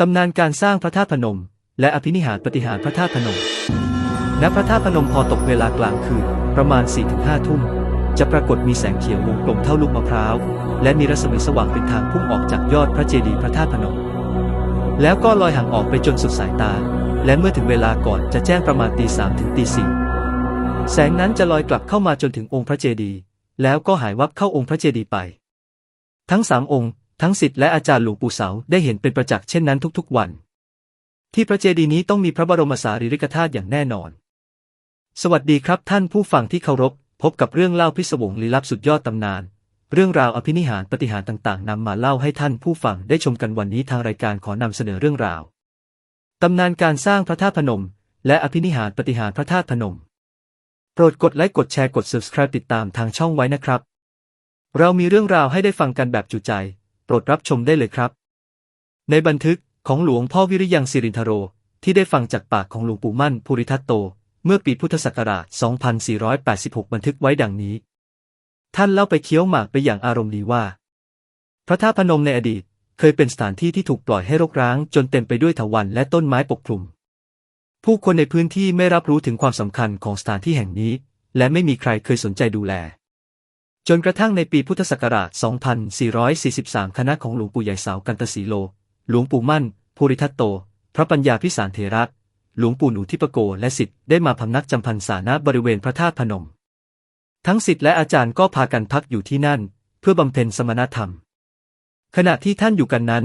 ตำนานการสร้างพระธาตุพนม และอภินิหารปฏิหารพระธาตุพนม ณ พระธาตุพนมพอตกเวลากลางคืน ประมาณ 4-5 ทุ่ม จะปรากฏมีแสงเขียววงกลมเท่าลูกมะพร้าว และมีรัศมีสว่างเป็นทางพุ่งออกจากยอดพระเจดีย์พระธาตุพนม แล้วก็ลอยห่างออกไปจนสุดสายตา และเมื่อถึงเวลาก่อนจะแจ้งประมาณตีสามถึงตีสี่แสงนั้นจะลอยกลับเข้ามาจนถึงองค์พระเจดีย์แล้วก็หายวับเข้าองค์พระเจดีย์ไป ทั้งสามองค์ ทั้งสิทธิ์และอาจารย์หลวงปู่เสาได้เห็นเป็นประจักษ์เช่นนั้นทุกๆวัน ที่พระเจดีย์นี้ต้องมีพระบรมสารีริกธาตุอย่างแน่นอน สวัสดีครับท่านผู้ฟังที่เคารพ พบกับเรื่องเล่าพิศวงลี้ลับสุดยอดตำนาน เรื่องราวอภินิหารปฏิหารต่างๆนำมาเล่าให้ท่านผู้ฟังได้ชมกันวันนี้ทางรายการขอนำเสนอเรื่องราวตำนานการสร้างพระธาตุพนม และอภินิหารปฏิหารพระธาตุพนม โปรดกดไลค์กดแชร์กด subscribe ติดตามทางช่องไว้นะครับ เรามีเรื่องราวให้ได้ฟังกันแบบจุใจ โปรดรับชมได้เลยครับ ในบันทึกของหลวงพ่อวิริยังสิรินทโร ที่ได้ฟังจากปากของหลวงปู่มั่นภูริทัตโต เมื่อปีพุทธศักราช 2486 บันทึกไว้ดังนี้ ท่านเล่าไปเคี้ยวหมากไปอย่างอารมณ์ดีว่า พระธาตุพนมในอดีตเคยเป็นสถานที่ที่ถูกปล่อยให้รกร้าง จนเต็มไปด้วยถาวัลย์และต้นไม้ปกคลุม ผู้คนในพื้นที่ไม่รับรู้ถึงความสำคัญของสถานที่แห่งนี้ และไม่มีใครเคยสนใจดูแล จนกระทั่งในปีพุทธศักราช 2443 คณะของหลวงปู่ใหญ่สาวกันตสีโล หลวงปู่มั่น ภูริทัตโต พระปัญญาพิสารเถระ หลวงปู่หนูทิปโก และสิทธิ์ได้มาพำนักจำพรรษาณบริเวณพระธาตุพนม ทั้งสิทธิ์และอาจารย์ก็พากันพักอยู่ที่นั่น เพื่อบำเพ็ญสมณธรรม ขณะที่ท่านอยู่กันนั้น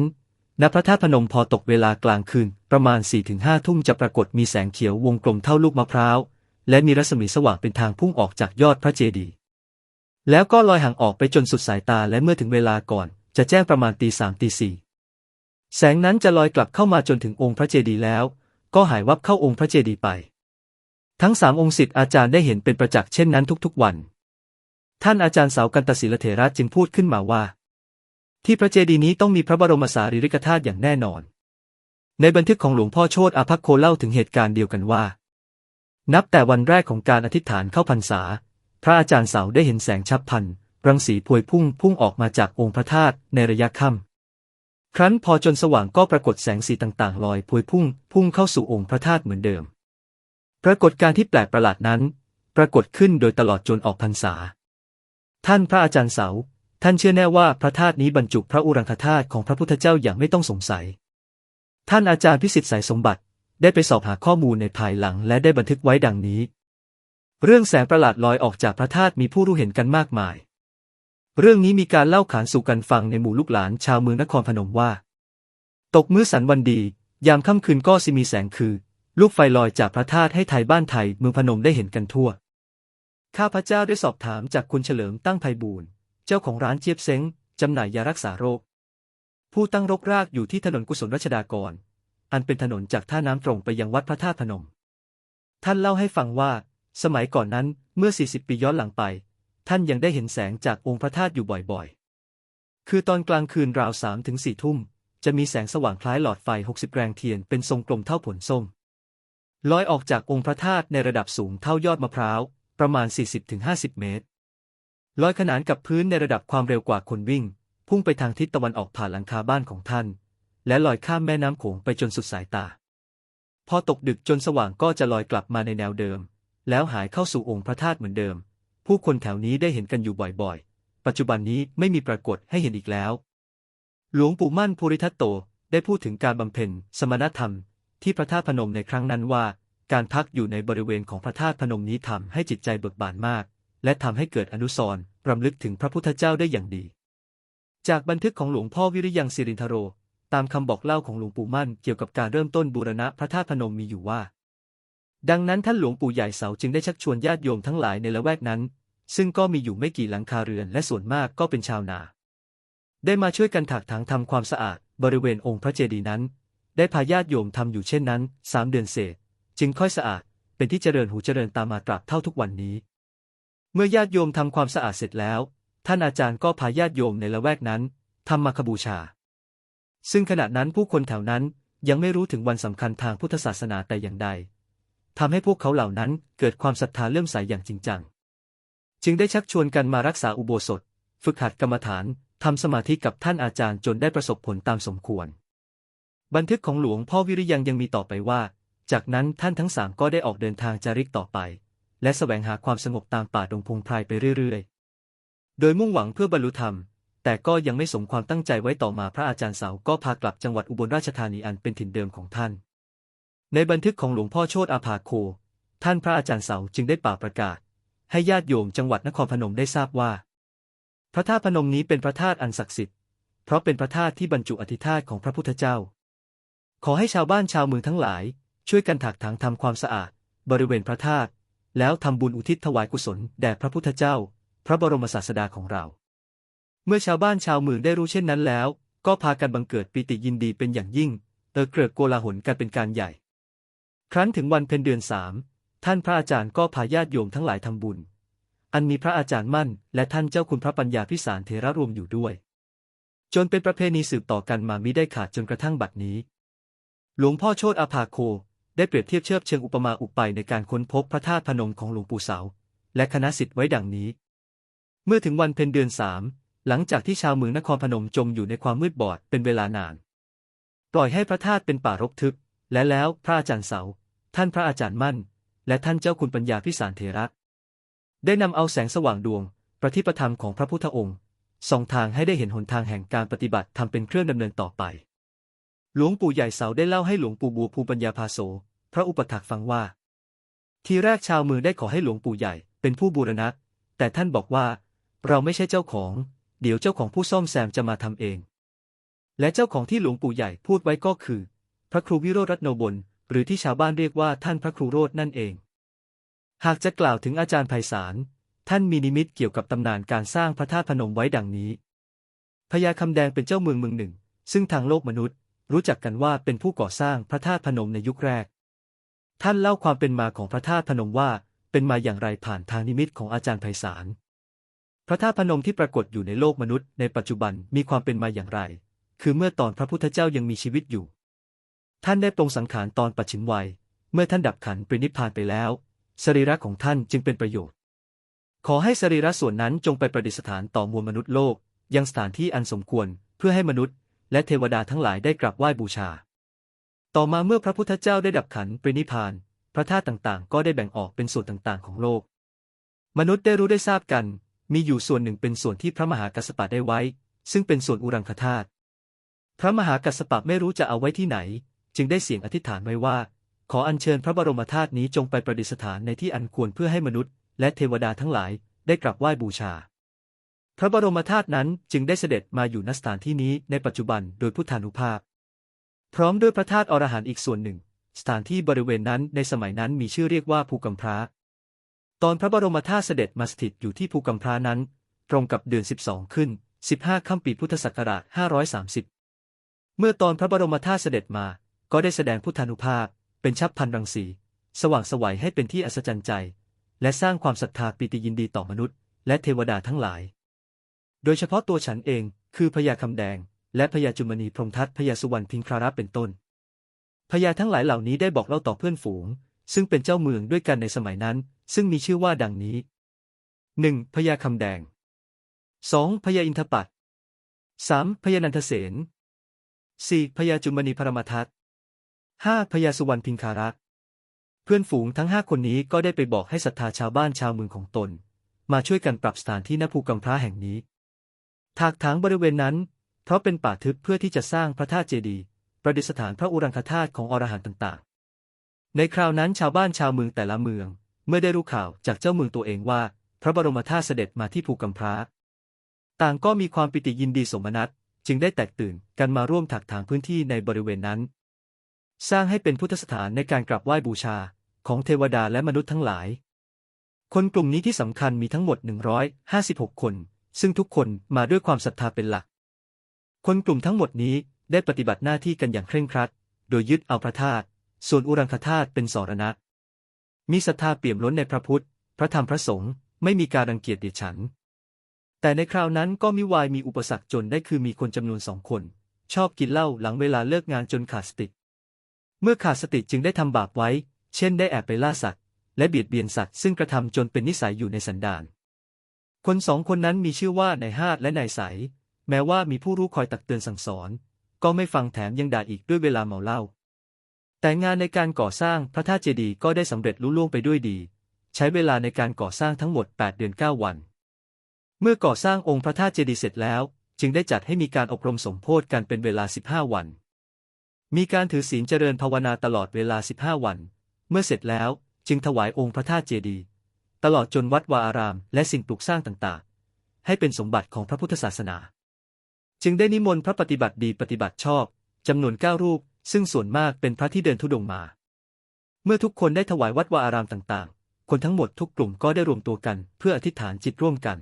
ณ พระธาตุพนมพอตกเวลากลางคืน ประมาณ 4-5 ทุ่มจะปรากฏมีแสงเขียววงกลมเท่าลูกมะพร้าว และมีรัศมีสว่างเป็นทางพุ่งออกจากยอดพระเจดีย์ แล้วก็ลอยห่างออกไปจนสุดสายตาและเมื่อถึงเวลาก่อน จะแจ้งประมาณตีสามตีสี่แสงนั้นจะลอยกลับเข้ามาจนถึงองค์พระเจดีย์แล้ว ก็หายวับเข้าองค์พระเจดีย์ไป ทั้งสามองค์สิทธิ์อาจารย์ได้เห็นเป็นประจักษ์เช่นนั้นทุกๆวัน ท่านอาจารย์สาวกันตศิลเถระจึงพูดขึ้นมาว่า ที่พระเจดีย์นี้ต้องมีพระบรมสารีริกธาตุอย่างแน่นอน ในบันทึกของหลวงพ่อโชตอาภัคโคเล่าถึงเหตุการณ์เดียวกันว่า นับแต่วันแรกของการอธิษฐานเข้าพรรษา พระอาจารย์เสาได้เห็นแสงฉับพันรังสีพวยพุ่งพุ่งออกมาจากองค์พระธาตุในระยะค่ำครั้นพอจนสว่างก็ปรากฏแสงสีต่างๆ ลอยพวยพุ่ง พุ่งเข้าสู่องค์พระธาตุเหมือนเดิม ปรากฏการที่แปลกประหลาดนั้น ปรากฏขึ้นโดยตลอดจนออกพรรษา ท่านพระอาจารย์เสา ท่านเชื่อแน่ว่าพระธาตุนี้บรรจุพระอุรังคธาตุของพระพุทธเจ้าอย่างไม่ต้องสงสัย ท่านอาจารย์พิสิทธิ์สายสมบัติได้ไปสอบหาข้อมูลในภายหลังและได้บันทึกไว้ดังนี้ เรื่องแสงประหลาดลอยออกจากพระธาตุมีผู้รู้เห็นกันมากมาย เรื่องนี้มีการเล่าขานสู่กันฟังในหมู่ลูกหลานชาวเมืองนครพนมว่า ตกมื้อสันวันดี ยามค่ำคืนก็สิมีแสงคือ ลูกไฟลอยจากพระธาตุให้ไทยบ้านไทยเมืองพนมได้เห็นกันทั่ว ข้าพระเจ้าได้สอบถามจากคุณเฉลิมตั้งไพบูลย์เจ้าของร้านเจี๊ยบเซ้งจำหน่ายยารักษาโรค ผู้ตั้งรกรากอยู่ที่ถนนกุศลรัชดากร อันเป็นถนนจากท่าน้ำตรงไปยังวัดพระธาตุพนม ท่านเล่าให้ฟังว่า สมัยก่อนนั้นเมื่อ 40 ปีย้อนหลังไป ท่านยังได้เห็นแสงจากองค์พระธาตุอยู่บ่อยๆ คือตอนกลางคืนราวสามถึงสี่ทุ่ม จะมีแสงสว่างคล้ายหลอดไฟ 60 แรงเทียนเป็นทรงกลมเท่าผลส้มลอยออกจากองค์พระธาตุในระดับสูงเท่ายอดมะพร้าว ประมาณ 40-50 เมตร ลอยขนานกับพื้นในระดับความเร็วกว่าคนวิ่ง พุ่งไปทางทิศตะวันออกผ่านหลังคาบ้านของท่าน และลอยข้ามแม่น้ำโขงไปจนสุดสายตา พอตกดึกจนสว่างก็จะลอยกลับมาในแนวเดิม แล้วหายเข้าสู่องค์พระธาตุเหมือนเดิม ผู้คนแถวนี้ได้เห็นกันอยู่บ่อยๆ ปัจจุบันนี้ไม่มีปรากฏให้เห็นอีกแล้ว หลวงปู่มั่นภูริทัตโตได้พูดถึงการบำเพ็ญสมณธรรม ที่พระธาตุพนมในครั้งนั้นว่า การพักอยู่ในบริเวณของพระธาตุพนมนี้ทำให้จิตใจเบิกบานมาก และทำให้เกิดอนุสรณ์รำลึกถึงพระพุทธเจ้าได้อย่างดี จากบันทึกของหลวงพ่อวิริยังสิรินทโร ตามคำบอกเล่าของหลวงปู่มั่นเกี่ยวกับการเริ่มต้นบูรณะพระธาตุพนมมีอยู่ว่า ดังนั้นท่านหลวงปู่ใหญ่เสาจึงได้ชักชวนญาติโยมทั้งหลายในละแวกนั้น ซึ่งก็มีอยู่ไม่กี่หลังคาเรือนและส่วนมากก็เป็นชาวนา ได้มาช่วยกันถากถางทำความสะอาด บริเวณองค์พระเจดีย์นั้น ได้พาญาติโยมทำอยู่เช่นนั้นสามเดือนเศษ จึงค่อยสะอาด เป็นที่เจริญหูเจริญตามาตราบเท่าทุกวันนี้ เมื่อญาติโยมทำความสะอาดเสร็จแล้ว ท่านอาจารย์ก็พาญาติโยมในละแวกนั้นทำมาคบูชา ซึ่งขณะนั้นผู้คนแถวนั้นยังไม่รู้ถึงวันสำคัญทางพุทธศาสนาแต่อย่างใด ทำให้พวกเขาเหล่านั้นเกิดความศรัทธาเลื่อมใสอย่างจริงจัง จึงได้ชักชวนกันมารักษาอุโบสถ ฝึกหัดกรรมฐานทำสมาธิกับท่านอาจารย์จนได้ประสบผลตามสมควร บันทึกของหลวงพ่อวิริยังยังมีต่อไปว่า จากนั้นท่านทั้งสามก็ได้ออกเดินทางจาริกต่อไป และแสวงหาความสงบตามป่าดงพงไพรไปเรื่อยๆ โดยมุ่งหวังเพื่อบรรลุธรรม แต่ก็ยังไม่สมความตั้งใจไว้ต่อมาพระอาจารย์เสาก็พากลับจังหวัดอุบลราชธานีอันเป็นถิ่นเดิมของท่าน ในบันทึกของหลวงพ่อโชติอาภาโค ท่านพระอาจารย์เสาจึงได้ป่าประกาศ ให้ญาติโยมจังหวัดนครพนมได้ทราบว่า พระธาตุพนมนี้เป็นพระธาตุอันศักดิ์สิทธิ์ เพราะเป็นพระธาตุที่บรรจุอธิธาตุของพระพุทธเจ้า ขอให้ชาวบ้านชาวเมืองทั้งหลาย ช่วยกันถักถางทำความสะอาด บริเวณพระธาตุแล้วทำบุญอุทิศถวายกุศลแด่พระพุทธเจ้า พระบรมศาสดาของเรา เมื่อชาวบ้านชาวเมืองได้รู้เช่นนั้นแล้ว ก็พากันบังเกิดปิติยินดีเป็นอย่างยิ่งเตอเกริกโกลาหลกันเป็นการใหญ่ ครั้นถึงวันเพ็ญเดือนสามท่านพระอาจารย์ก็พาญาติโยมทั้งหลายทำบุญ อันมีพระอาจารย์มั่น และท่านเจ้าคุณพระปัญญาพิสารเทระรวมอยู่ด้วย จนเป็นประเพณีสืบต่อกันมามิได้ขาดจนกระทั่งบัดนี้ หลวงพ่อโชตอาภาโค ได้เปรียบเทียบเชิบเชิงอุปมาอุปไปในการค้นพบพระธาตุพนมของหลวงปู่เสา และคณะสิทธิ์ไว้ดังนี้ เมื่อถึงวันเพ็ญเดือนสามหลังจากที่ชาวเมืองนครพนมจมอยู่ในความมืดบอดเป็นเวลานาน ปล่อยให้พระธาตุเป็นป่ารกทึบและแล้วพระอาจารย์เสา ท่านพระอาจารย์มั่น และท่านเจ้าคุณปัญญาพิสารเถระ ได้นำเอาแสงสว่างดวง ประทิปธรรมของพระพุทธองค์ส่องทางให้ได้เห็นหนทางแห่งการปฏิบัติทำเป็นเครื่องดำเนินต่อไป หลวงปู่ใหญ่เสาได้เล่าให้หลวงปู่บัวภูปัญญาภาโส พระอุปถักฟังว่า ทีแรกชาวเมืองได้ขอให้หลวงปู่ใหญ่เป็นผู้บูรณะ แต่ท่านบอกว่า เราไม่ใช่เจ้าของ เดี๋ยวเจ้าของผู้ซ่อมแซมจะมาทำเอง และเจ้าของที่หลวงปู่ใหญ่พูดไว้ก็คือ พระครูวิโรจน์รัตโนบล หรือที่ชาวบ้านเรียกว่าท่านพระครูโรจน์นั่นเอง หากจะกล่าวถึงอาจารย์ไพศาล ท่านมีนิมิตเกี่ยวกับตำนานการสร้างพระธาตุพนมไว้ดังนี้พญาคำแดงเป็นเจ้าเมืองเมืองหนึ่ง ซึ่งทางโลกมนุษย์ รู้จักกันว่าเป็นผู้ก่อสร้างพระธาตุพนมในยุคแรก ท่านเล่าความเป็นมาของพระธาตุพนมว่าเป็นมาอย่างไรผ่านทางนิมิตของอาจารย์ไพศาล พระธาตุพนมที่ปรากฏอยู่ในโลกมนุษย์ในปัจจุบันมีความเป็นมาอย่างไร คือเมื่อตอนพระพุทธเจ้ายังมีชีวิตอยู่ ท่านได้ปรงสังขารตอนปัจฉิมวัย เมื่อท่านดับขันปรินิพานไปแล้ว สรีระของท่านจึงเป็นประโยชน์ ขอให้สรีระส่วนนั้นจงไปประดิษฐานต่อมวลมนุษย์โลก ยังสถานที่อันสมควรเพื่อให้มนุษย์ และเทวดาทั้งหลายได้กราบไหว้บูชา ต่อมาเมื่อพระพุทธเจ้าได้ดับขันปรินิพพาน พระธาตุต่างๆ ก็ได้แบ่งออกเป็นส่วนต่างๆ ของโลก มนุษย์ได้รู้ได้ทราบกัน มีอยู่ส่วนหนึ่งเป็นส่วนที่พระมหากัสสปะได้ไว้ ซึ่งเป็นส่วนอุรังคธาตุพระมหากัสสปะไม่รู้จะเอาไว้ที่ไหน จึงได้เสียงอธิษฐานไว้ว่า ขออัญเชิญพระบรมธาตุนี้จงไปประดิษฐานในที่อันควรเพื่อให้มนุษย์ และเทวดาทั้งหลายได้กราบไหว้บูชา พระบรมธาตุนั้นจึงได้เสด็จมาอยู่ณสถานที่นี้ในปัจจุบันโดยพุทธานุภาพ พร้อมด้วยพระธาตุอรหันต์อีกส่วนหนึ่ง สถานที่บริเวณนั้นในสมัยนั้นมีชื่อเรียกว่าภูกำพร้า ตอนพระบรมธาตุเสด็จมาสถิตอยู่ที่ภูกำพร้านั้น ตรงกับเดือน 12 ขึ้น 15ค่ำปีพุทธศักราช530 เมื่อตอนพระบรมธาตุเสด็จมา ก็ได้แสดงพุทธานุภาพ เป็นชับพันรังสี สว่างสวัยให้เป็นที่อัศจรรย์ใจ และสร้างความศรัทธาปิติยินดีต่อมนุษย์ และเทวดาทั้งหลาย โดยเฉพาะตัวฉันเอง คือพญาคำแดง และพญาจุมณีพรมทัตพญาสุวรรณพิงคราระเป็นต้นพญาทั้งหลายเหล่านี้ได้บอกเล่าต่อเพื่อนฝูง ซึ่งเป็นเจ้าเมืองด้วยกันในสมัยนั้น ซึ่งมีชื่อว่าดังนี้ 1. พญาคำแดง 2. พญาอินทปัต 3. พญานันทเสน 4. พญาจุมณีพรมทัต 5. พญาสุวรรณพิงคารักษ์เพื่อนฝูงทั้งห้าคนนี้ก็ได้ไปบอกให้ศรัทธาชาวบ้านชาวเมืองของตน มาช่วยกันปรับสถานที่ณภูกำพร้าแห่งนี้ ถากถางบริเวณนั้น เพราะเป็นป่าทึบเพื่อที่จะสร้างพระธาตุเจดีย์ประดิษฐานพระอุรังคธาตุของอรหันต์ต่างๆ ในคราวนั้นชาวบ้านชาวเมืองแต่ละเมือง เมื่อได้รู้ข่าวจากเจ้าเมืองตัวเองว่า พระบรมธาตุเสด็จมาที่ภูกำพร้าต่างก็มีความปิติยินดีสมนัตจึงได้แตกตื่นกันมาร่วมถักถางพื้นที่ในบริเวณนั้น สร้างให้เป็นพุทธสถานในการกราบไหว้บูชา ของเทวดาและมนุษย์ทั้งหลาย คนกลุ่มนี้ที่สำคัญมีทั้งหมด 156 คน ซึ่งทุกคนมาด้วยความศรัทธาเป็นหลัก คนกลุ่มทั้งหมดนี้ได้ปฏิบัติหน้าที่กันอย่างเคร่งครัด โดยยึดเอาพระธาตุ ส่วนอุรังคธาตุเป็นสรณะ มีศรัทธาเปี่ยมล้นในพระพุทธ พระธรรมพระสงฆ์ไม่มีการรังเกียจเดียดฉัน แต่ในคราวนั้นก็มิวายมีอุปสรรคจนได้คือมีคนจำนวนสองคน ชอบกินเหล้าหลังเวลาเลิกงานจนขาดสติ เมื่อขาดสติจึงได้ทำบาปไว้ เช่นได้แอบไปล่าสัตว์ และเบียดเบียนสัตว์ซึ่งกระทำจนเป็นนิสัยอยู่ในสันดาน คนสองคนนั้นมีชื่อว่านายฮาดและนายใส แม้ว่ามีผู้รู้คอยตักเตือนสั่งสอน ก็ไม่ฟังแถมยังด่าอีกด้วยเวลาเมาเหล้า แต่งานในการก่อสร้างพระธาตุเจดีย์ก็ได้สำเร็จลุล่วงไปด้วยดี ใช้เวลาในการก่อสร้างทั้งหมด 8 เดือน 9 วัน เมื่อก่อสร้างองค์พระธาตุเจดีย์เสร็จแล้ว จึงได้จัดให้มีการอบรมสมโพธิกันเป็นเวลา 15 วัน มีการถือศีลเจริญภาวนาตลอดเวลา 15 วัน เมื่อเสร็จแล้วจึงถวายองค์พระธาตุเจดีย์ตลอดจนวัดวาอาราม และสิ่งปลูกสร้างต่างๆ ให้เป็นสมบัติของพระพุทธศาสนา จึงได้นิมนต์พระปฏิบัติดีปฏิบัติชอบจำนวนเก้ารูป ซึ่งส่วนมากเป็นพระที่เดินทุดงมา เมื่อทุกคนได้ถวายวัดวาอารามต่างๆ คนทั้งหมดทุกกลุ่มก็ได้รวมตัวกัน เพื่ออธิษฐานจิตร่วมกัน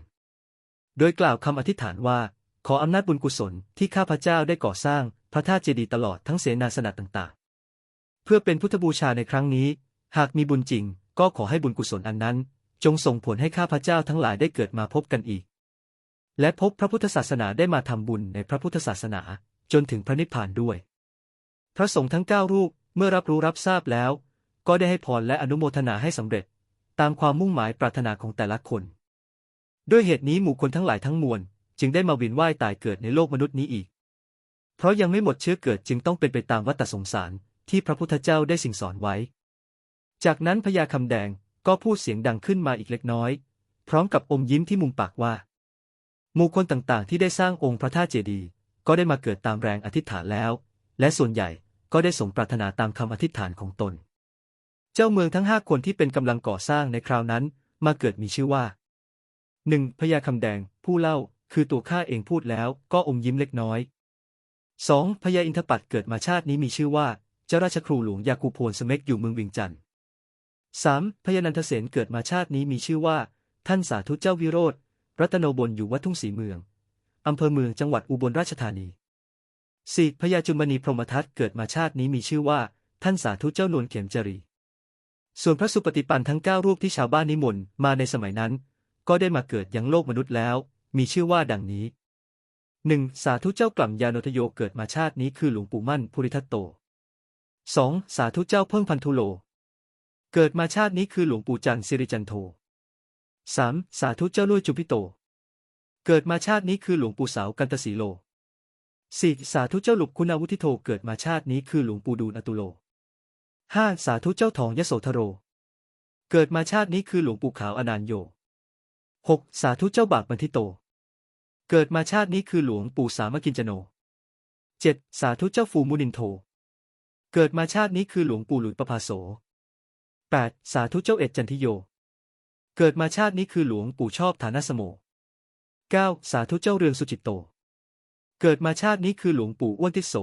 โดยกล่าวคำอธิษฐานว่า ขออำนาจบุญกุศลที่ข้าพเจ้าได้ก่อสร้าง พระธาตุเจดีย์ตลอดทั้งเสนาสนะต่างๆ เพื่อเป็นพุทธบูชาในครั้งนี้ หากมีบุญจริง ก็ขอให้บุญกุศลอันนั้น จงส่งผลให้ข้าพเจ้าทั้งหลายได้เกิดมาพบกันอีก และพบพระพุทธศาสนาได้มาทำบุญในพระพุทธศาสนาจนถึงพระนิพพานด้วย พระสงฆ์ทั้งเก้ารูปเมื่อรับรู้รับทราบแล้ว ก็ได้ให้พรและอนุโมทนาให้สำเร็จ ตามความมุ่งหมายปรารถนาของแต่ละคน ด้วยเหตุนี้หมู่คนทั้งหลายทั้งมวล จึงได้มาวียนว่ายตายเกิดในโลกมนุษย์นี้อีก เพราะยังไม่หมดเชื้อเกิดจึงต้องเป็นไปตามวัฏสงสารที่พระพุทธเจ้าได้สิ่งสอนไว้ จากนั้นพญาคำแดงก็พูดเสียงดังขึ้นมาอีกเล็กน้อย พร้อมกับอมยิ้มที่มุมปากว่าหมู่คนต่างๆ ที่ได้สร้างองค์พระธาตุเจดีย์ก็ได้มาเกิดตามแรงอธิษฐานแล้ว และส่วนใหญ่ก็ได้สมปรารถนาตามคำอธิษฐานของตน เจ้าเมืองทั้งห้าคนที่เป็นกำลังก่อสร้างในคราวนั้น มาเกิดมีชื่อว่าหนึ่งพญาคำแดงผู้เล่าคือตัวข้าเองพูดแล้วก็อมยิ้มเล็กน้อย สองพญาอินทปัตเกิดมาชาตินี้มีชื่อว่า เจ้าราชครูหลวงยาคูโพนสเมกอยู่เมืองวิงจันทร์สามพญานันทเสนเกิดมาชาตินี้มีชื่อว่า ท่านสาธุเจ้าวิโรธรัตโนบลอยู่วัดทุ่งสีเมือง อำเภอเมืองจังหวัดอุบลราชธานีสี่พญาจุมณีพรหมทัตเกิดมาชาตินี้มีชื่อว่า ท่านสาธุเจ้านวลเข็มจรี ส่วนพระสุปฏิปันทั้งเก้ารูปที่ชาวบ้านนิมนต์มาในสมัยนั้น ก็ได้มาเกิดยังโลกมนุษย์แล้ว มีชื่อว่าดังนี้ หนึ่งสาธุเจ้ากล่ำยานทโยเกิดมาชาตินี้คือหลวงปู่มั่นภูริทัตโตสองสาธุเจ้าเพิ่งพันธุโล เกิดมาชาตินี้คือหลวงปู่จันทร์สิริจันโทสามสาธุเจ้าลุยจุพิโต เกิดมาชาตินี้คือหลวงปู่สาวกันตสีโลสี่สาธุเจ้าหลุกคุณาวุธิโทเกิดมาชาตินี้คือหลวงปู่ดูลอตุโลห้าสาธุเจ้าทองยโสธโร เกิดมาชาตินี้คือหลวงปู่ขาวอนานโยหกสาธุเจ้าบากบันทิโต เกิดมาชาตินี้คือหลวงปู่สามกินจโนเจ็ดสาธุเจ้าฟูมุนินโท เกิดมาชาตินี้คือหลวงปู่หลุยประภาโสแปดสาธุเจ้าเอ็ดจันทิโย เกิดมาชาตินี้คือหลวงปู่ชอบฐานสโมเก้าสาธุเจ้าเรืองสุจิตโต เกิดมาชาตินี้คือหลวงปู่อ้วนทิโส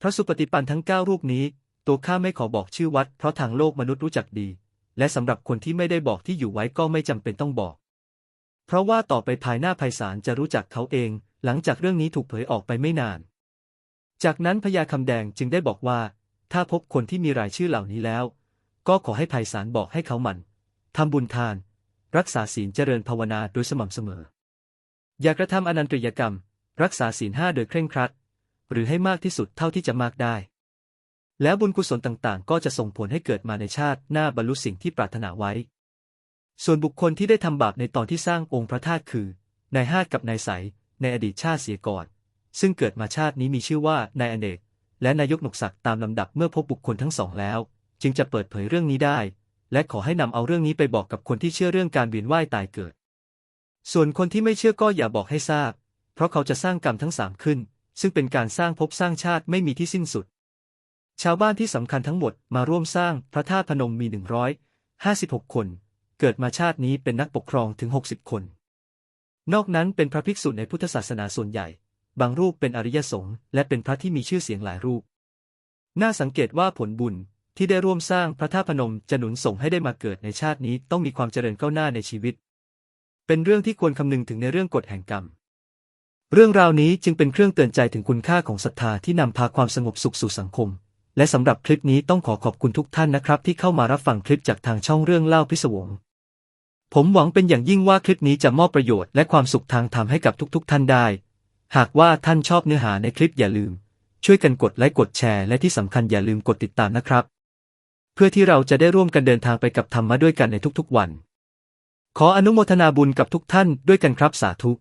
พระสุปฏิปันทั้งเก้ารูปนี้ ตัวข้าไม่ขอบอกชื่อวัด เพราะทางโลกมนุษย์รู้จักดี และสำหรับคนที่ไม่ได้บอกที่อยู่ไว้ก็ไม่จำเป็นต้องบอก เพราะว่าต่อไปภายหน้าภัยสารจะรู้จักเขาเอง หลังจากเรื่องนี้ถูกเผยออกไปไม่นาน จากนั้นพญาคำแดงจึงได้บอกว่า ถ้าพบคนที่มีรายชื่อเหล่านี้แล้ว ก็ขอให้ภัยสารบอกให้เขาหมั่นทำบุญทาน รักษาศีลเจริญภาวนาโดยสม่ำเสมอ อย่ากระทำอนันตริยกรรม รักษาศีลห้าโดยเคร่งครัด หรือให้มากที่สุดเท่าที่จะมากได้ แล้วบุญกุศลต่างๆ ก็จะส่งผลให้เกิดมาในชาติหน้าบรรลุสิ่งที่ปรารถนาไว้ ส่วนบุคคลที่ได้ทำบาปในตอนที่สร้างองค์พระธาตุคือนายฮาดกับนายใสในอดีตชาติเสียก่อน ซึ่งเกิดมาชาตินี้มีชื่อว่านายอเนก และนายกหนกศักดิ์ตามลำดับเมื่อพบบุคคลทั้งสองแล้ว จึงจะเปิดเผยเรื่องนี้ได้ และขอให้นำเอาเรื่องนี้ไปบอกกับคนที่เชื่อเรื่องการเวียนว่ายตายเกิด ส่วนคนที่ไม่เชื่อก็อย่าบอกให้ทราบ เพราะเขาจะสร้างกรรมทั้งสามขึ้น ซึ่งเป็นการสร้างภพสร้างชาติไม่มีที่สิ้นสุด ชาวบ้านที่สำคัญทั้งหมดมาร่วมสร้างพระธาตุพนมมีหนึ่งร้อยห้าสิบหกคน เกิดมาชาตินี้เป็นนักปกครองถึงหกสิบคน นอกนั้นเป็นพระภิกษุในพุทธศาสนาส่วนใหญ่ บางรูปเป็นอริยสงฆ์และเป็นพระที่มีชื่อเสียงหลายรูป น่าสังเกตว่าผลบุญที่ได้ร่วมสร้างพระธาตุพนมจะหนุนส่งให้ได้มาเกิดในชาตินี้ต้องมีความเจริญก้าวหน้าในชีวิต เป็นเรื่องที่ควรคำนึงถึงในเรื่องกฎแห่งกรรม เรื่องราวนี้จึงเป็นเครื่องเตือนใจถึงคุณค่าของศรัทธาที่นำพาความสงบสุขสู่สังคมและสำหรับคลิปนี้ต้องขอขอบคุณทุกท่านนะครับ ที่เข้ามารับฟังคลิปจากทางช่องเรื่องเล่าพิศวง ผมหวังเป็นอย่างยิ่งว่าคลิปนี้จะมอบประโยชน์และความสุขทางธรรมให้กับทุก ๆ ท่านได้ หากว่าท่านชอบเนื้อหาในคลิปอย่าลืม ช่วยกันกดไลค์กดแชร์และที่สำคัญอย่าลืมกดติดตามนะครับ เพื่อที่เราจะได้ร่วมกันเดินทางไปกับธรรมะด้วยกันในทุกๆวัน ขออนุโมทนาบุญกับทุกท่านด้วยกันครับสาธุ